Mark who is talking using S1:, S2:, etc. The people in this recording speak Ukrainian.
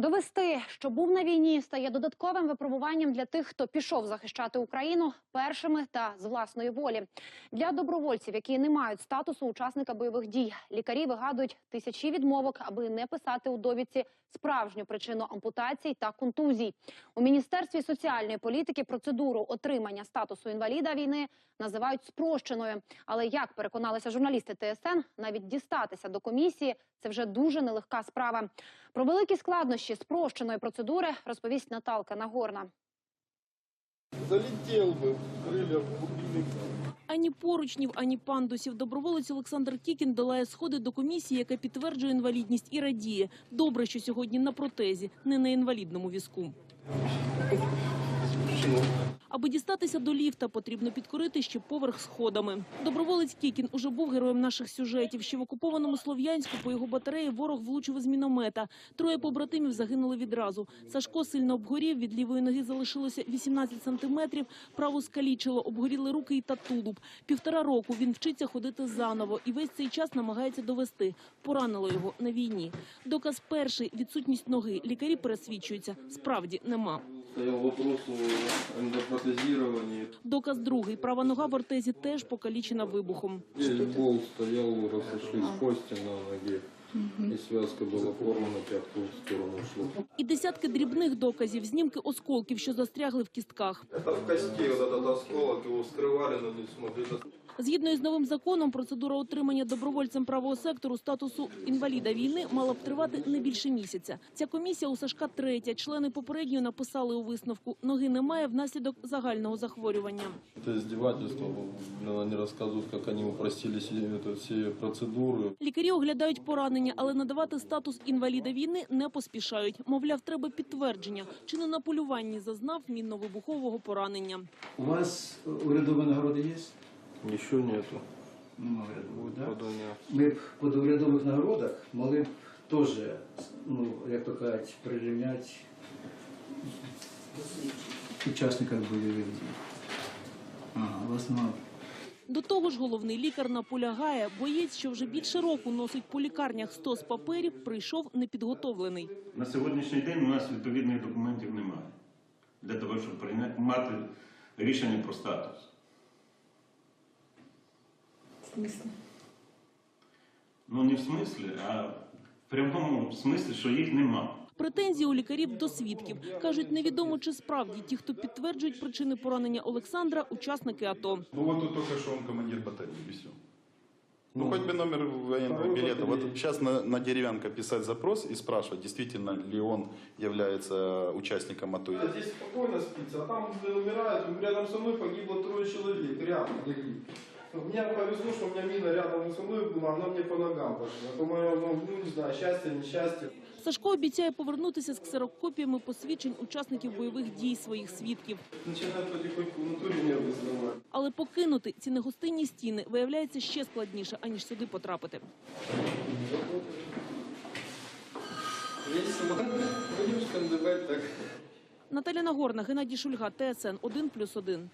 S1: Довести, що був на війні, стає додатковим випробуванням для тих, хто пішов захищати Україну першими та з власної волі. Для добровольців, які не мають статусу учасника бойових дій, лікарі вигадують тисячі відмовок, аби не писати у довідці справжню причину ампутацій та контузій. У міністерстві соціальної політики процедуру отримання статусу інваліда війни називають спрощеною. Але як переконалися журналісти ТСН, навіть дістатися до комісії це вже дуже нелегка справа. Про великі складнощі спрощеної процедури розповість Наталка Нагорна.
S2: Залетів би крилля в бубнили.
S3: Ані поручнів, ані пандусів. Доброволець Олександр Кікін долає сходи до комісії, яка підтверджує інвалідність і радіє. Добре, що сьогодні на протезі, не на інвалідному візку. Аби дістатися до ліфта, потрібно підкорити ще поверх сходами. Доброволець Кікін уже був героєм наших сюжетів. Ще в окупованому Слов'янську по його батареї ворог влучив із міномета. Троє побратимів загинули відразу. Сашко сильно обгорів, від лівої ноги залишилося 18 сантиметрів, праву скалічило, обгоріли руки і та тулуб. Півтора року він вчиться ходити заново і весь цей час намагається довести. Поранило його на війні. Доказ перший – відсутність ноги. Лікарі пересвідчуються. Справді нема.
S2: Стоял вопрос о эндопротезировании.
S3: Доказ другий. Права нога в ортезі теж покалічена вибухом.
S2: Здесь бол стоял, разошлись кости на ноге. И связка была порвана, пятку в сторону шло.
S3: І десятки дрібних доказів, знімки осколків, що застрягли в кістках.
S2: Это в кости вот этот осколок, его скрывали, но не смогли достать.
S3: Згідно із новим законом, процедура отримання добровольцем правого сектору статусу інваліда війни мала б тривати не більше місяця. Ця комісія у Сашка третя. Члени попередньої написали у висновку: ноги немає внаслідок загального захворювання.
S2: Это издевательство. Блин, они рассказывают, как они упростили себе это все процедуры.
S3: Лікарі оглядають поранення, але надавати статус інваліда війни не поспішають. Мовляв, треба підтвердження, чи не на полюванні зазнав мінно-вибухового поранення.
S4: У вас урядові нагороди є?
S2: Еще нету
S4: да?
S2: подания.
S4: Ми б по урядових нагородах могли б теж, ну, як то кажуть, прирівняти учасників бойових дій. Ага, вас нема.
S3: До того ж, головний лікар наполягає, боєць, що вже більше року носить по лікарнях 100 з паперів, прийшов непідготовлений.
S5: На сьогоднішній день у нас відповідних документів немає для того, щоб прийняти мати рішення про статус. Ну не в смислі, а в прямому смислі, що їх нема.
S3: Претензії у лікарів до свідків. Кажуть, невідомо, чи справді ті, хто підтверджують причини поранення Олександра, учасники АТО.
S6: Ну вот тут только что он командир батареи, и все. Ну, хоть бы номер военного билета. Вот сейчас на, на деревянка писать запрос и спрашивать, действительно ли он является участником АТО.
S7: А здесь спокойно спится, а там умирают, рядом со мной погибло трое человек, рядом легли. Мне повезло, что у меня мина рядом со мной была, она мне по ногам пошла. Это мое, ну, ну, не знаю, счастье, несчастье.
S3: Сашко обіцяє повернутися з ксерокопіями посвідчень учасників бойових дій своїх свідків.
S7: Начинает потихоньку в натуре нервы сдавать.
S3: Але покинути ці негостинні стіни виявляється ще складніше, аніж сюди потрапити.
S7: Весело. Будем скандывать так.
S3: Наталя Нагорна, Геннадій Шульга, ТСН 1+,1.